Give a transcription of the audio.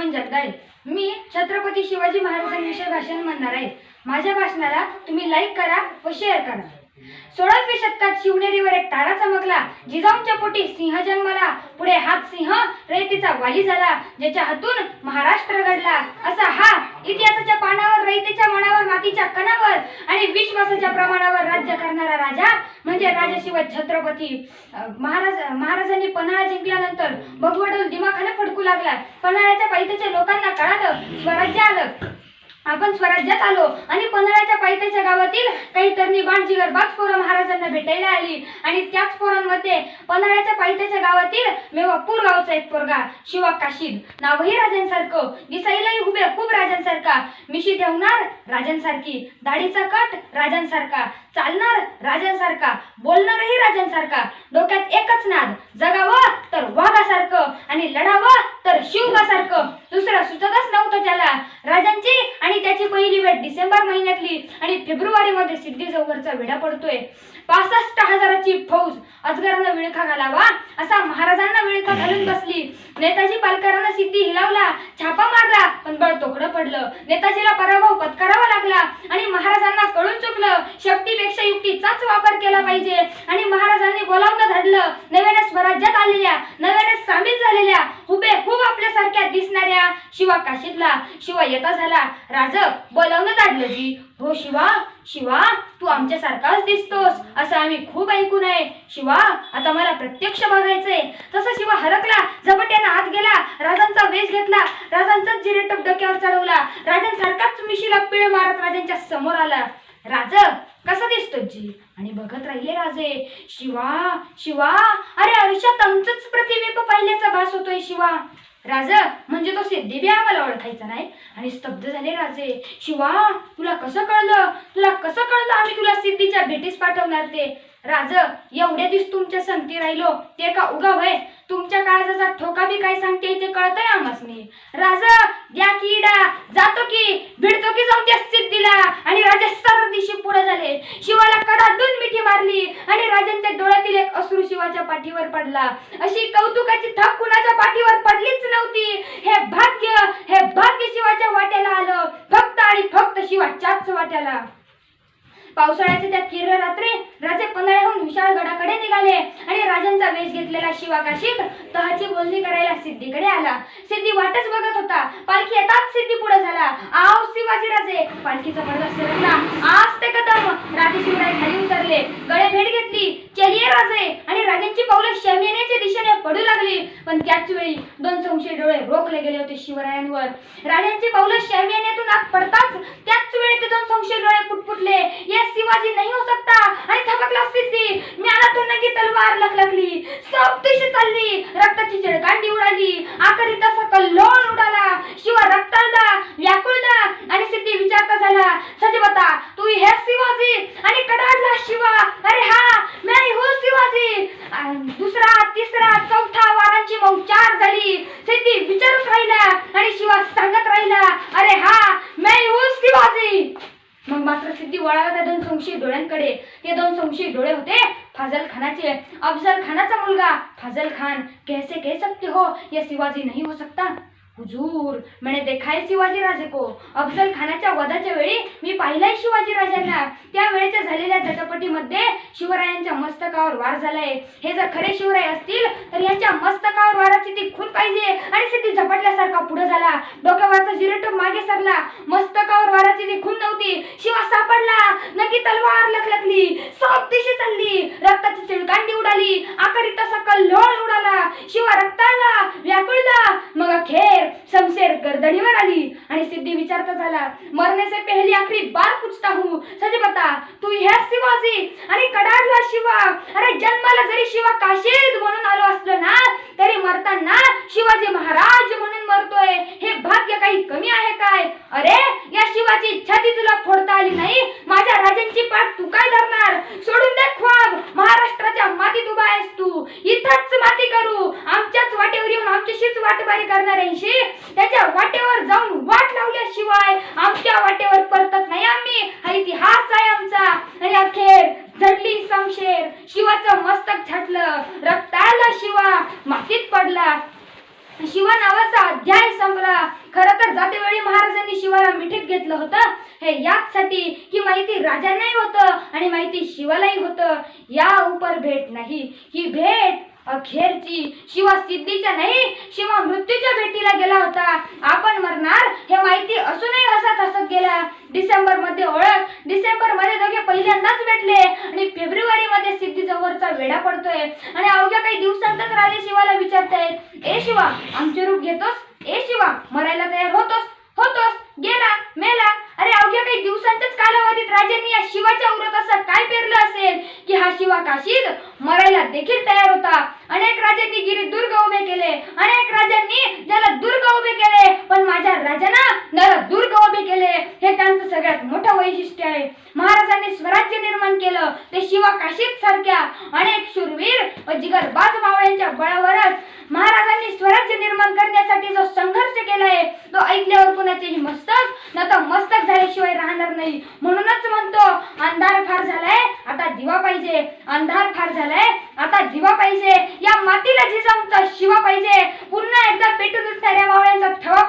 सार्थक लक्ष्मण जगदाळे. मी छत्रपती शिवाजी महाराजांविषयी भाषण म्हणणार आहे. माझ्या भाषणाला तुम्ही लाईक करा व शेअर करा. सोळाव्या शतकात शिवनेरीवर एक तारा चमकला. जिजाऊंच्या पोटी सिंह जन्मला. पुढे हात सिंह रयतेचा वाली झाला. ज्याच्या हातून महाराष्ट्र घडला. असा हा इतिहासाच्या पानावर रयतेच्या मना मातीच्या कणावर आणि विश्वासाच्या प्रमाणावर राज्य करणारा राजा म्हणजे राजाशिवाय छत्रपती. महाराज महाराजांनी पन्हाळा जिंकल्यानंतर भगवडून दिमाखाने फडकू लागला. पन्हाळ्याच्या पायथ्याच्या लोकांना कळालं स्वराज्य आलं. आपण स्वराज्यात आलो आणि पन्हाळ्याच्या पायथ्याच्या गावातील काही तरणी बाणजिगर बाग पोरं महाराजांना भेटायला आली. आणि त्याच पोरांमध्ये पन्हाळ्याच्या पायथ्याच्या गावातील मेवापूर गावचा एक पोरगा शिवा काशीद. नावही राजांसारखं. दिसायलाही उभे खूप राजांसारखा. मिशी ठेवणार राजांसारखी. दाढीचा कट राजांसारखा. चालणार राजांसारखा. बोलणारही राजांसारखा. डोक्यात एकच नाद. जगावं तर वाघासारखं आणि लढावं तर शिवगासारखं. दुसरं सुचतच होतो त्याला. राजांची आणि त्याची पहिली भेट डिसेंबर महिन्यातली आणि फेब्रुवारी मध्ये सिद्धी वेढा पडतोय. पासष्ट हजाराची फौज अजगरांना विळखा घालावा असा महाराजांना विळखा घालून बसली. नेताजी पालकरांना सिद्धी हिलावला छापा मारला पण बळ तोकडं पडलं. नेताजीला पराभव पत्करावा लागला आणि महाराजांना कळून चुकलं. शक्तीपेक्षा युक्तीचाच वापर केला पाहिजे आणि महाराजांनी बोलावणं धडलं. नव्याने स्वराज्यात आलेल्या नव्याने सामील झालेल्या हुबे खूप आपल्यासारख्या दिसणाऱ्या शिवा काशीदला शिवा येता झाला. राज बोलावणं काढलं जी. हो शिवा शिवा तू आमच्यासारखाच दिसतोस असं आम्ही खूप ऐकून आहे शिवा आता मला प्रत्यक्ष बघायचंय. तसं शिवा हरकला झपट्यानं आत गेला राजांचा वेश घेतला राजांचाच जिरेटप डोक्यावर चढवला राजांसारखाच मिशीला पिळ मारत राजांच्या समोर आला. राज कसा दिसतो जी? आणि बघत राहिले राजे शिवा शिवा अरे आयुष्यात आमचंच प्रतिबिंब पाहिल्याचा भास होतोय शिवा. राज म्हणजे तो सिद्धीबी आम्हाला ओळखायचा नाही? आणि स्तब्ध झाले राजे. शिवा तुला कसं कळलं? तुला कसं कळलं आम्ही तुला सिद्धीच्या भेटीस पाठवणार ते? राज एवढे दिवस तुमच्या संगती राहिलो ते का उगा भय तुमच्या काळजाचा ठोका बी काय सांगते ते कळतंय आम्हासनी. राज द्या किडा जातो की भिडतो की जाऊन त्या सिद्धीला. आणि राजा सर्व दिशी पुढे झाले. शिवाला कडाडून मिठी मारली आणि राजांच्या डोळ्यातील एक अश्रू शिवाच्या पाठीवर पडला. अशी कौतुकाची थाप कुणाच्या पाठीवर पडलीच नव्हती. हे भाग्य हे भाग्य शिवाच्या वाट्याला आलं. फक्त आणि फक्त शिवाच्याच वाट्याला. पावसाळ्याच्या त्या किर रात्री राजे पन्हाळ्याहून विशाळ गडाकडे निघाले आणि राजांचा वेश घेतलेला शिवाकाशीत तहाची बोलणी करायला सिद्धीकडे आला. सिद्धी वाटच बघत होता. पालखी येताच सिद्धी पुढे झाला. आव शिवाजी राजे! पालखीचा पडदा सरकला. आज ते कदम! राजे शिवराय खाली उतरले. गळे भेट घेतली. चलिये राजे! आणि राजांची पावलं शमी पडू पण त्याच वेळी दोन संशय डोळे रोखले गेले होते शिवरायांवर. राजांचे पाऊल शमियानेतून आत पडताच त्याच वेळी ते दोन संशय डोळे पुटपुटले. ये शिवाजी नाही हो सकता आणि थबकला सिद्धी. म्याला नगी तलवार लखलखली. सब दिशे चालली. रक्ताची जळकांडी उडाली. आकरिता सकल लोळ उडाला. शिवा रक्ताळला व्याकुळला आणि सिद्धी विचारता झाला सजबता तू हे शिवाजी आणि कडाडला शिवा अरे हा मैं हो शिवाजी आणि दुसरा तिसरा चौथा वारांची मग चार झाली सिद्धी विचारत राहिला आणि शिवा सांगत राहिला अरे हा मैं हो शिवाजी मग मात्र सिद्धी वळाला त्या दोन संशयी डोळ्यांकडे हे दोन संशयी डोळे होते फाजल खानाचे अफजल खानाचा मुलगा फाजल खान कैसे कह सकते हो? ये शिवाजी नहीं हो सकता. हुजूर मैंने देखा है शिवाजी राजे को. अफजल खानाच्या वधाच्या वेळी मी पाहिलाय शिवाजी राजांना. त्या वेळेच्या झालेल्या झटापटीमध्ये शिवरायांच्या मस्तकावर वार झालाय. हे जर खरे शिवराय असतील तर यांच्या मस्तकावर वाराची ती खून पाहिजे आणि सिद्धी झपटल्यासारखा पुढे झाला. डोक्यावरचा जिरेटो मागे सरला. मस्तकावर वाराची ती खून नव्हती. शिवा सापडला. नकी तलवार लखलखली सब दिशी चालली. रक्ताची चिळकांडी उडाली. आकारिता सकल लोळ उडाला. शिवा रक्ताला व्याकुळला. मग अखेर शमशेर शमशेर गर्दणीवर आली. आणि सिद्धी विचारता झाला मरने से पहली आखरी बार पूछता हूँ. सच बता तू ह्या शिवाजी आणि कडाडला शिवा. अरे जन्माला जरी शिवा काशीद म्हणून आलो असलो ना तरी मरताना शिवाजी महाराज म्हणून मरतोय. हे भाग्य काही कमी आहे काय? अरे या शिवाची छाती तुला फोडता आली नाही. माझ्या राजांची पाठ तू काय धरणार? सोडून दे ख्वाब. महाराष्ट्राच्या मातीत उभा आहेस तू. इथंच माती करू. आमच्या आमच्याशीच करणाऱ्यांशी त्याच्या वाटेवर जाऊन वाट लावल्याशिवाय आमच्या वाटेवर परतत नाही आम्ही. हा इतिहास आहे आमचा. आणि अखेर झडली समशेर शिवाचं मस्तक छाटलं रक्ताला शिवा मातीत पडला. शिवा नावाचा अध्याय संपला. खरं तर जातेवेळी महाराजांनी शिवाला मिठीत घेतलं होतं. हे याचसाठी की माहिती राजांनाही होतं आणि माहिती शिवालाही होतं. या उपर भेट नाही. ही भेट अखेरची शिवा सिद्धीच्या नाही शिवा मृत्यूच्या भेटीला गेला होता. आपण मरणार हे माहिती असूनही हसत हसत गेला. डिसेंबरमध्ये ओळख डिसेंबरमध्ये दोघे पहिल्यांदाच भेटले. आणि फेब्रुवारी मध्ये सिद्धी जवळचा वेढा पडतोय. आणि अवघ्या काही दिवसांतच राजे शिवाला विचारतायत ए शिवा आमचे रूप घेतोस? ए शिवा मरायला तयार होतोस? होतोस. गेला मेला अरे अवघ्या काही दिवसांच्याच कालावधीत राजांनी या शिवाच्या उरत असं काय पेरलं असेल? की हा शिवा काशीद मरायला देखील तयार होता. अनेक राजांनी गिरी दुर्ग उभे केले. अनेक राजांनी ज्याला दुर्ग उभे केले पण माझ्या राजांना नर दुर्ग उभे केले. हे त्यांचं सगळ्यात मोठं वैशिष्ट्य आहे. महाराजांनी स्वराज्य निर्माण केलं. ते शिवा काशीत सारख्या अनेक शूरवीर व जिगरबाज मावळ्यांच्या बळावरच महाराजांनी स्वराज्य निर्माण करण्यासाठी जो संघर्ष केलाय तो ऐकल्यावर कुणाचेही मस्तक न तर मस्तक झाल्याशिवाय राहणार नाही. म्हणूनच म्हणतो अंधार फार झालाय आता दिवा पाहिजे. अंधार फार झालाय आता दिवा पाहिजे. या मातीला जिजाऊचा शिवा पाहिजे. पुन्हा एकदा पेटून उठणाऱ्या मावळ्यांचा थवा